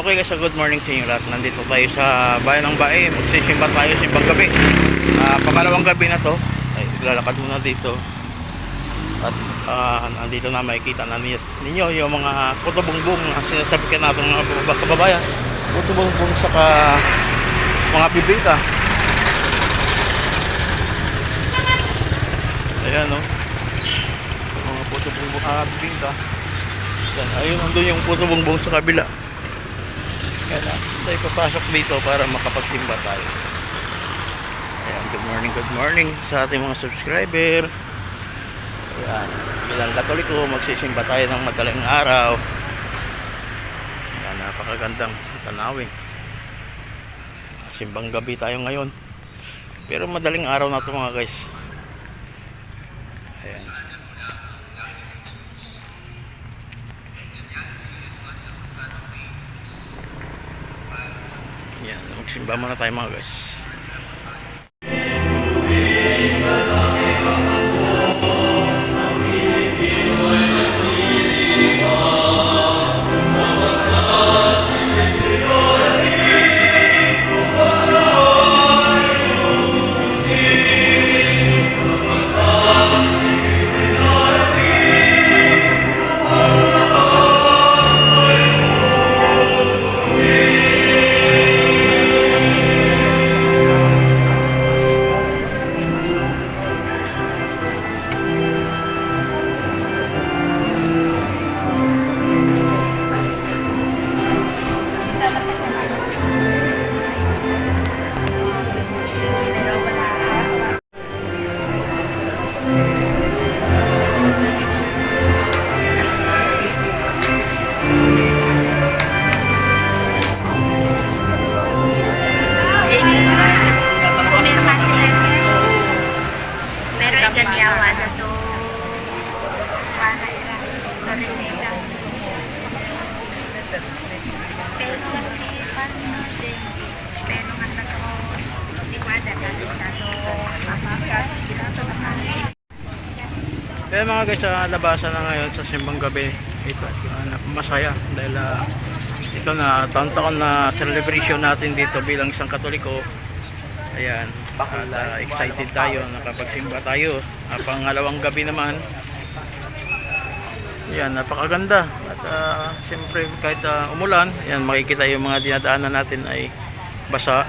Okay guys, so good morning sa inyo lahat. Nandito tayo sa bayan ng Bae. Magsisimba tayo simbang gabi. Ah, pangalawang gabi na to. Ay, lalakad muna dito. At ah, nandito na makikita na ni- ninyo yung mga putubungbong na sinasabi ka natin mga kababa- kababayan. Putubungbong saka mga bibingka. Ayan no. Mga putubungbong ah, bibingka. Ayun nandun yung putubungbong sa kabila. Kaya na, tayo dito para makapagsimba tayo. Ayan, good morning, good morning sa ating mga subscriber. Ayan, bilang katoliko, magsisimba tayo ng madaling araw. Ayan, napakagandang tanawin. Simbang gabi tayo ngayon. Pero madaling araw na to mga guys. Ayan. Magsimba muna tayo mga guys. Mga guys, sa labasan na ngayon sa simbang gabi, ito, uh, masaya dahil ah, ito na taon-taon na celebration natin dito bilang isang katoliko. Ayan, at, ah, excited tayo, nakapagsimba tayo. Uh, pangalawang gabi naman. Ayan, napakaganda. At ah, siyempre kahit ah, umulan, ayan, makikita yung mga dinadaanan natin ay basa.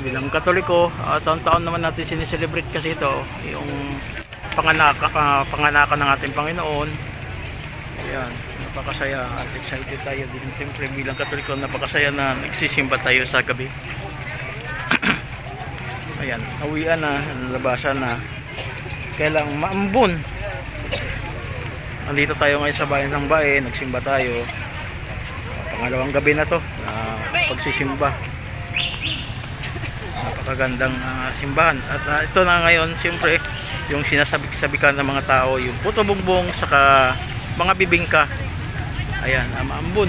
Bilang katoliko, uh, taon-taon naman natin sineselebrate kasi ito, yung panganak, ah, panganakan ng ating Panginoon. Ayan, napakasaya at excited tayo din. Siyempre bilang katoliko, napakasaya na nagsisimba tayo sa gabi. Ayan, hawian na, labasan na. Kailang maambon. Andito tayo ngayon sa bayan ng Bae, nagsimba tayo. Pangalawang gabi na to, na pagsisimba. Napakagandang ah, simbahan. At ah, ito na ngayon, siyempre, yung sinasabik-sabikan ng mga tao, yung puto bumbong, saka mga bibingka. Ayan, ah, maambon.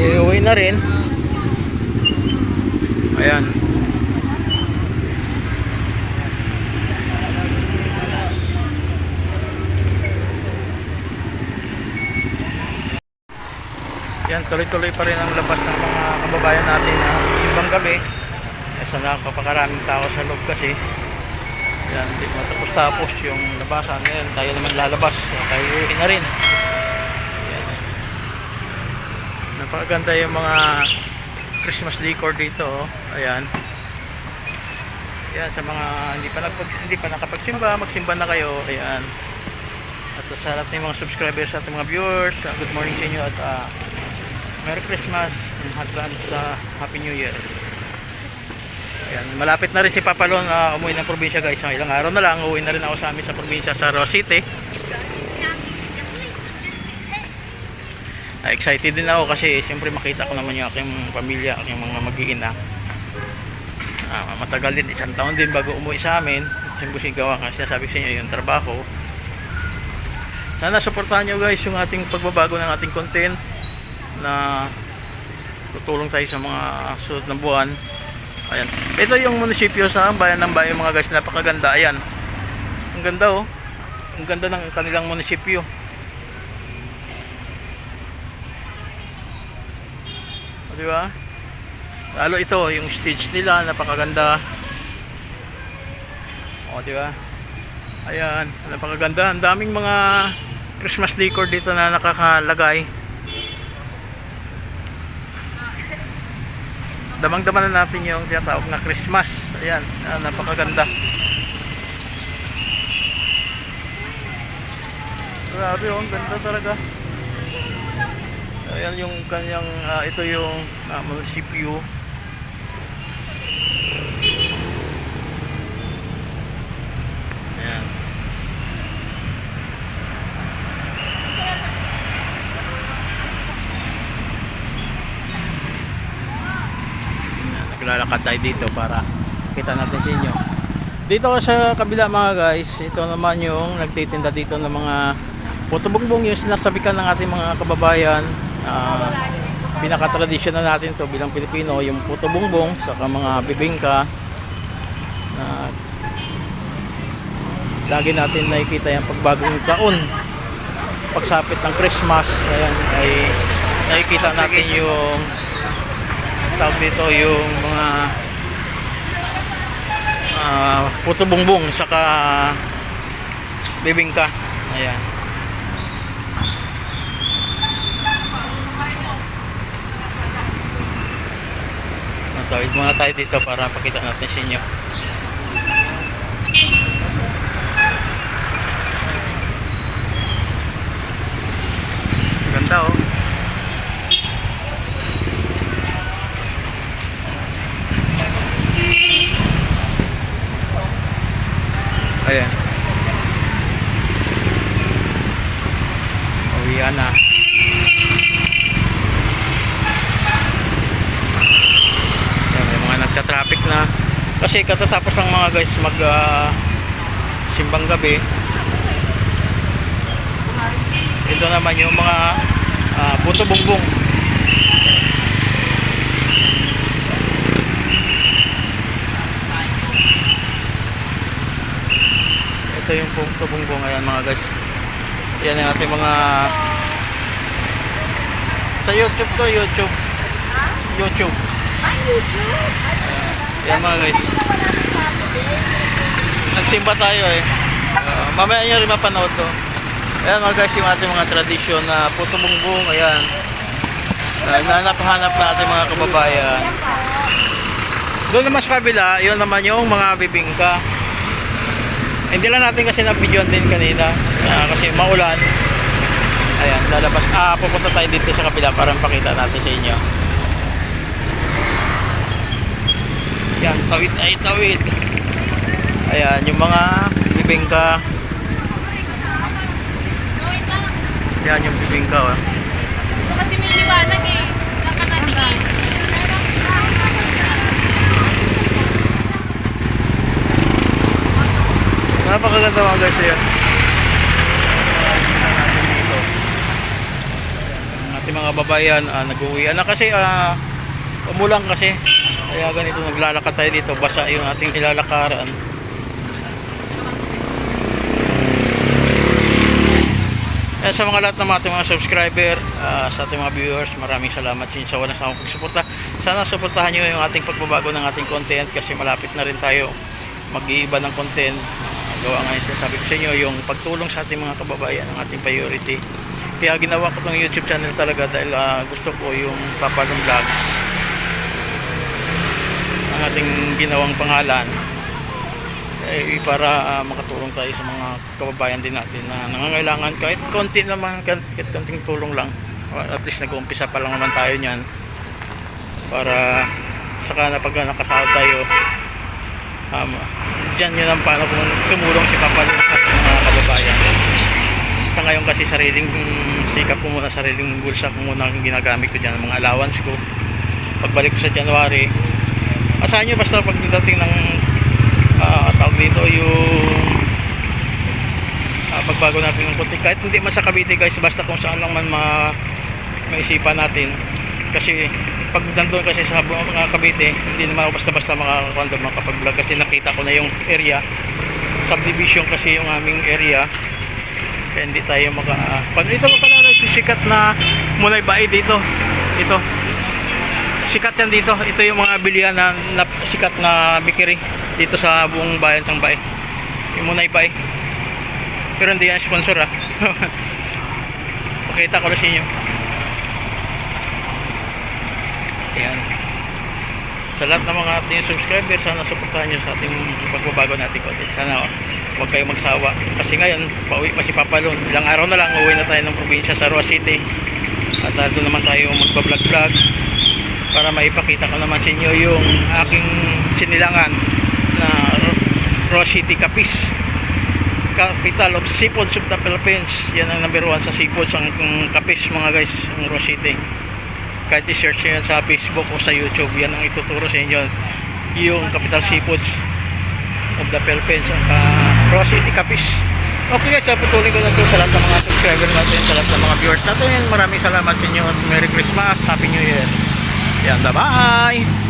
Iuwi na rin. Ayan. Yan, tuloy-tuloy pa rin ang labas ng mga kababayan natin na simbang gabi. Kasi napapakaraming tao sa loob kasi. Yan, hindi matapos-tapos yung labasan. Ngayon, tayo naman lalabas. So, tayo uwi na rin. Yan. Napakaganda yung mga Christmas decor dito. Oh. Ayan. Ayan, sa mga hindi pa, nagpag, hindi pa nakapagsimba, magsimba na kayo. Ayan. At sa lahat ng mga subscribers at mga viewers, uh, good morning sa inyo at uh, Merry Christmas and advance sa Happy New Year. Ayan, malapit na rin si Papa Lon uh, umuwi ng probinsya guys. Ang ilang araw na lang, uuwi na rin ako sa amin sa probinsya sa Ross City. Ah, excited din ako kasi siyempre makita ko naman yung aking pamilya, aking mga mag-iina. Ah, matagal din, isang taon din bago umuwi sa amin. Siyempre sigawa kasi sabi sa inyo yung trabaho. Sana supportahan nyo guys yung ating pagbabago ng ating content na tutulong tayo sa mga susunod na buwan. Ayan. Ito yung munisipyo sa bayan ng bayan mga guys. Napakaganda. Ayan. Ang ganda oh. Ang ganda ng kanilang munisipyo. O, di ba? Lalo ito, yung stage nila, napakaganda. O, di ba? Ayan, napakaganda. Ang daming mga Christmas decor dito na nakakalagay. Damang-daman na natin yung tinatawag na Christmas. Ayan, ah, napakaganda. Grabe, oh, ang ganda talaga. Ayan yung kanyang, ah, ito yung uh, munisipyo. Ayan. Naglalakad tayo dito para kita natin sa inyo. Dito sa kabila mga guys, ito naman yung nagtitinda dito ng mga putubongbong yung sinasabikan ng ating mga kababayan. Uh, pinaka-traditional natin to bilang Pilipino, yung puto bongbong saka mga bibingka. Na lagi natin nakikita yung pagbagong taon. Pagsapit ng Christmas, ayan, ay nakikita natin yung tawag dito yung mga uh, puto bongbong saka bibingka. Ayan. Tawid muna tayo dito para pakita natin sa inyo. Ganda oh. Ayan. Uwian na. Ayan, may mga nagsa-traffic na. Kasi katatapos ng mga guys mag ah, simbang gabi. Ito naman yung mga uh, puto bongbong. Puto bongbong ayan mga guys. Yan ang ating mga sa YouTube to, YouTube. YouTube. Yan mga guys. Nagsimba tayo eh. Ah, mamaya nyo rin mapanood to. Ayan mga guys, yung ating mga tradisyon na puto bongbong. Ayan. Uh, nanap-hanap na ating mga kababayan. Doon naman sa kabila, yun naman yung mga bibingka. Hindi lang natin kasi na-video din kanina. ah, kasi maulan. Ayan, lalabas. Ah, pupunta tayo dito sa kabila para pakita natin sa inyo. Yan, tawid tayo, tawid. Ayan, yung mga bibingka. Yan yung bibingka. Oh. Kasi may liwanag eh. Napakaganda mga guys yan. Ating mga babayan ah, nag-uwian na kasi ah, umulang kasi. Kaya ganito naglalakad tayo dito. Basa yung ating nilalakaran. Kaya sa mga lahat ng ating mga subscriber, ah, sa ating mga viewers, maraming salamat sa inyo sa walang samang pagsuporta. Sana suportahan nyo yung ating pagbabago ng ating content kasi malapit na rin tayo mag-iiba ng content. Ah, gawa nga yung sinasabi ko sa inyo, yung pagtulong sa ating mga kababayan, ang ating priority. Kaya ginawa ko tong YouTube channel talaga dahil ah, gusto ko yung Papalong Vlogs. Ang ating ginawang pangalan eh, para ah, makatulong tayo sa mga kababayan din natin na nangangailangan kahit konti naman, kahit, konting tulong lang. Or At least nag-uumpisa pa lang naman tayo niyan para saka na pag nakasahod tayo um, dyan yun ang paano kung tumulong si Papa at mga kababayan. Sa ngayon kasi sariling sikap ko muna sariling bulsa ko muna ang ginagamit ko dyan mga allowance ko. Pagbalik ko sa January asahan nyo basta pagdating ng ah, tawag dito yung ah, pagbago natin ng konti. Kahit hindi man sa Cavite guys basta kung saan lang man ma maisipan natin Kasi pag nandun kasi sa mga Cavite, hindi naman ako basta-basta makakakuha makapag-vlog kasi nakita ko na yung area. Subdivision kasi yung aming area. Kaya hindi tayo maka... Pag ito pa pala nagsisikat na Mulay Bae dito. Ito. Sikat yan dito. Ito yung mga bilihan na, na sikat na bikiri dito sa buong bayan sang Bae. Yung Mulay Bae. Pero hindi yan sponsor ah. Pakita ko na sa inyo. Ayan. Sa lahat ng mga ating subscribers, sana suportahan nyo sa ating pagbabago natin content. Sana huwag kayong magsawa. Kasi ngayon, pauwi pa si Papalon. Ilang araw na lang, uwi na tayo ng probinsya sa Roa City. At uh, doon naman tayo magpa-vlog-vlog para maipakita ko naman sa inyo yung aking sinilangan na Roa City Capiz. Capital of Seafoods of the Philippines. Yan ang number one sa seafoods ang Capiz mga guys, ang Roa City kahit i-search nyo sa Facebook o sa YouTube yan ang ituturo sa inyo yung Capital Seafoods of the Philippines ang uh, Raw City okay guys, putulin ko na to sa mga subscriber natin sa lahat ng mga viewers natin. Maraming salamat sa inyo at Merry Christmas Happy New Year. Yan, bye bye